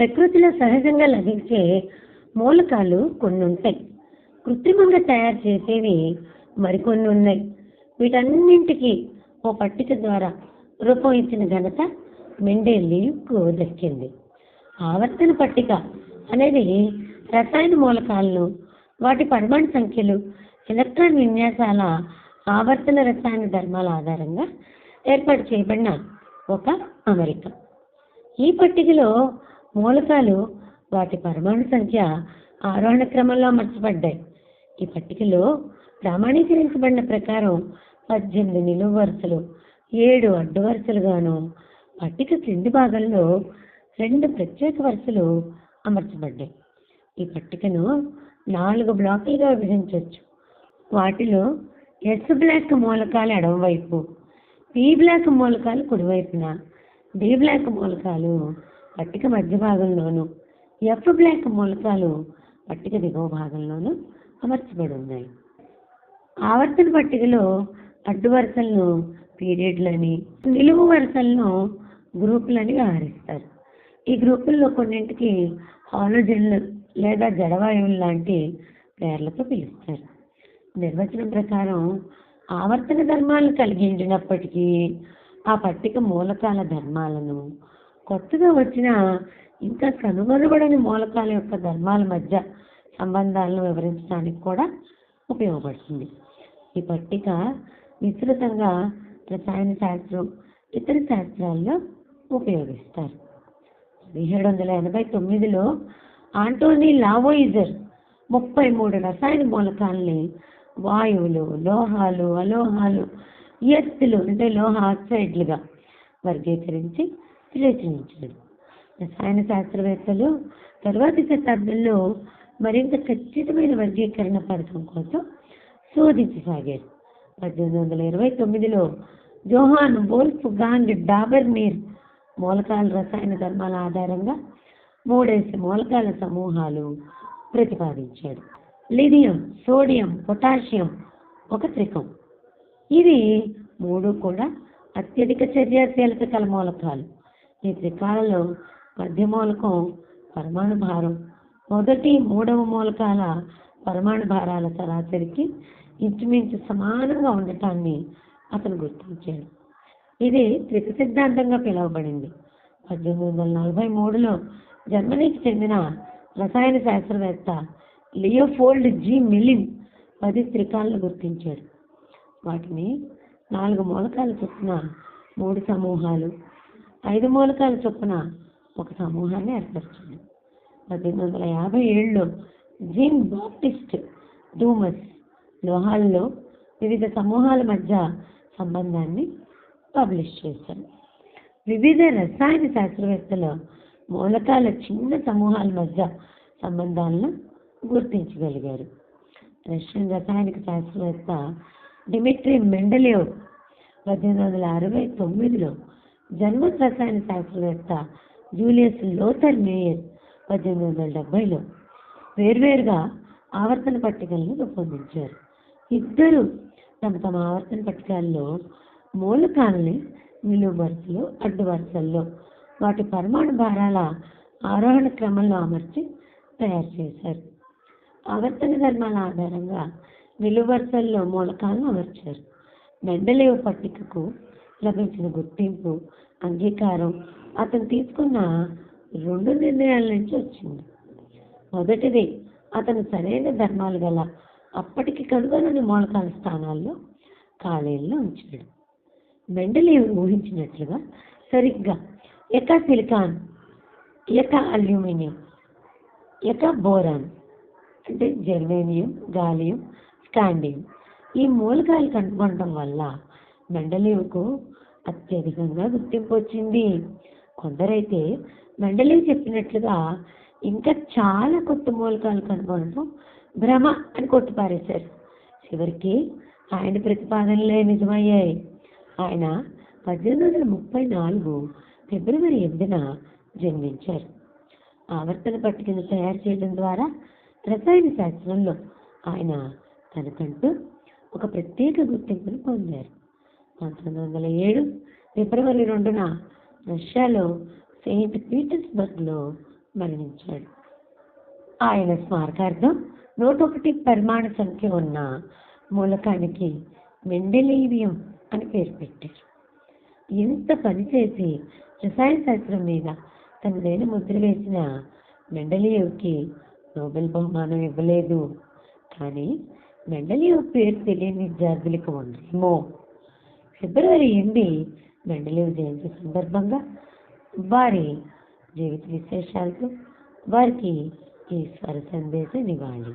ప్రకృతిలో సహజంగా లభించే మూలకాలు కొన్ని ఉంటాయి కృత్రిమంగా తయారు చేసేవి మరికొన్ని ఉన్నాయి. వీటన్నింటికి ఓ పట్టిక ద్వారా రూపం ఇచ్చిన ఘనత మెండేలియుకు దక్కింది. ఆవర్తన పట్టిక అనేది రసాయన మూలకాలను వాటి పరమాణు సంఖ్యలు ఎలక్ట్రాన్ విన్యాసాల ఆవర్తన రసాయన ధర్మాల ఆధారంగా ఏర్పాటు చేయబడిన ఒక అమరిక. ఈ పట్టికలో మూలకాలు వాటి పరమాణు సంఖ్య ఆరోహణ క్రమంలో అమర్చబడ్డాయి. ఈ పట్టికలో ప్రామాణీకరించబడిన ప్రకారం పద్దెనిమిది నిలువు వరుసలు ఏడు అడ్డు వరుసలుగాను పట్టిక క్రింది భాగంలో రెండు ప్రత్యేక వరుసలు అమర్చబడ్డాయి. ఈ పట్టికను నాలుగు బ్లాకులుగా విభజించవచ్చు. వాటిలో ఎస్ బ్లాక్ మూలకాలు ఎడమవైపు పి బ్లాక్ మూలకాలు కుడివైపున డి బ్లాక్ మూలకాలు పట్టిక మధ్య భాగంలోను ఎఫ్ బ్లాక్ మూలకాలు పట్టిక దిగువ భాగంలోను అమర్చబడి ఉన్నాయి. ఆవర్తన పట్టికలో అడ్డు వరుసలను పీరియడ్లని నిలువు వరుసలను గ్రూపులని వ్యవహరిస్తారు. ఈ గ్రూపుల్లో కొన్నింటికి హాలోజన్లు లేదా జడవాయువులు లాంటి పేర్లతో పిలుస్తారు. నిర్వచనం ప్రకారం ఆవర్తన ధర్మాలు కలిగి ఉండినప్పటికీ ఆ పట్టిక మూలకాల ధర్మాలను కొత్తగా వచ్చిన ఇంకా కనుగొనబడని మూలకాల యొక్క ధర్మాల మధ్య సంబంధాలను వివరించడానికి కూడా ఉపయోగపడుతుంది. ఈ పట్టిక విస్తృతంగా రసాయన శాస్త్రం ఇతర శాస్త్రాల్లో ఉపయోగిస్తారు. పదిహేడు వందల ఎనభై తొమ్మిదిలో ఆంటోనీ లావోయిజర్ ముప్పై మూడు రసాయన మూలకాలని వాయువులు లోహాలు అలోహాలు ఎత్తులు అంటే లోహ ఆక్సైడ్లుగా వర్గీకరించి విశ్లేషించాడు రసాయన శాస్త్రవేత్తలు తరువాతి శతాబ్దంలో మరింత ఖచ్చితమైన వర్గీకరణ పథకం కోసం శోధించసాగారు. పద్దెనిమిది వందల ఇరవై తొమ్మిదిలో Johann Wolfgang Dobereiner మూలకాల రసాయన ధర్మాల ఆధారంగా మూడేసి మూలకాల సమూహాలు ప్రతిపాదించాడు. లిథియం సోడియం పొటాషియం ఒక త్రికం. ఇవి మూడు కూడా అత్యధిక చర్యాశీలత కల మూలకాలు. ఈ త్రికాలలో మధ్య మూలకం పరమాణు భారం. మొదటి మూడవ మూలకాల పరమాణు భారాల సరాసరికి ఇంచుమించు సమానంగా ఉండటాన్ని అతను గుర్తించాడు. ఇది త్రిక సిద్ధాంతంగా పిలువబడింది. పద్దెనిమిది వందల నలభై మూడులో జర్మనీకి చెందిన రసాయన శాస్త్రవేత్త లియోఫోల్డ్ జి. మిలిన్ పది త్రికాలను గుర్తించాడు. వాటిని నాలుగు మూలకాలు చొప్పున మూడు సమూహాలు ఐదు మూలకాల చొప్పున ఒక సమూహాన్ని ఏర్పరిచింది పద్దెనిమిది వందల యాభై ఏడులో జిమ్ బాప్టిస్ట్ డూమస్ లోహాల్లో వివిధ సమూహాల మధ్య సంబంధాన్ని పబ్లిష్ చేశారు. వివిధ రసాయన శాస్త్రవేత్తల మూలకాల చిన్న సమూహాల మధ్య సంబంధాలను గుర్తించగలిగారు. రష్యన్ రసాయనిక శాస్త్రవేత్త డిమిట్రీ మెండలేవ్ పద్దెనిమిది వందల అరవై తొమ్మిదిలో జర్మన్ రసాయన శాస్త్రవేత్త జూలియస్ లోథర్ మేయర్ పద్దెనిమిది వందల డెబ్బైలో వేర్వేరుగా ఆవర్తన పట్టికలను రూపొందించారు. ఇద్దరు తమ తమ ఆవర్తన పట్టికల్లో మూలకాలని నిలువు వరుసలో అడ్డు వరుసల్లో వాటి పరమాణు భారాల ఆరోహణ క్రమంలో అమర్చి తయారు చేశారు. ఆవర్తన ధర్మాల ఆధారంగా నిలువు వరుసల్లో మూలకాలను అమర్చారు. మెండలేవ్ పట్టికకు లభించిన గుర్తింపు అంగీకారం అతను తీసుకున్న రెండు నిర్ణయాల నుంచి వచ్చింది. మొదటిది అతను సరైన ధర్మాలు గల అప్పటికి కనుగొనని మూలకాల స్థానాల్లో ఖాళీల్లో ఉంచాడు. మెండలేవ్ ఊహించినట్లుగా సరిగ్గా ఎక సిలికాన్ ఎక అల్యూమినియం ఎక బోరాన్ అంటే జర్మేనియం గాలియం స్కాండియం ఈ మూలకాలు కనుగొనడం వల్ల మెండలేవుకు అత్యధికంగా గుర్తింపు వచ్చింది కొందరైతే మెండలేవు చెప్పినట్లుగా ఇంకా చాలా కొత్త మూలకాలు కనుగొనడం భ్రమ అని కొట్టిపారేశారు. చివరికి ఆయన ప్రతిపాదనలే నిజమయ్యాయి. ఆయన పద్దెనిమిది వందల ముప్పై నాలుగు ఫిబ్రవరి ఎనిమిదిన జన్మించారు. ఆవర్తన పట్టికను తయారు చేయడం ద్వారా రసాయన శాస్త్రంలో ఆయన తనకంటూ ఒక ప్రత్యేక గుర్తింపును పొందారు. పంతొమ్మిది వందల ఏడు ఫిబ్రవరి రెండున రష్యాలో సెయింట్ పీటర్స్బర్గ్లో మరణించాడు. ఆయన స్మారకార్థం నూట ఒకటి పరిమాణ సంఖ్య ఉన్న మూలకానికి మెండెలీవియం అని పేరు పెట్టారు. ఎంత పనిచేసి రసాయన శాస్త్రం మీద తనదైన ముద్ర వేసిన మెండలియోవ్కి నోబెల్ బహుమానం ఇవ్వలేదు. కానీ మెండలియోవ్ పేరు తెలియని విద్యార్థులకు ఉండేమో ఫిబ్రవరి ఎనిమిది మెండలివ్ జయంతి సందర్భంగా వారి జీవిత విశేషాలతో వారికి ఈ స్వర ఇవ్వాలి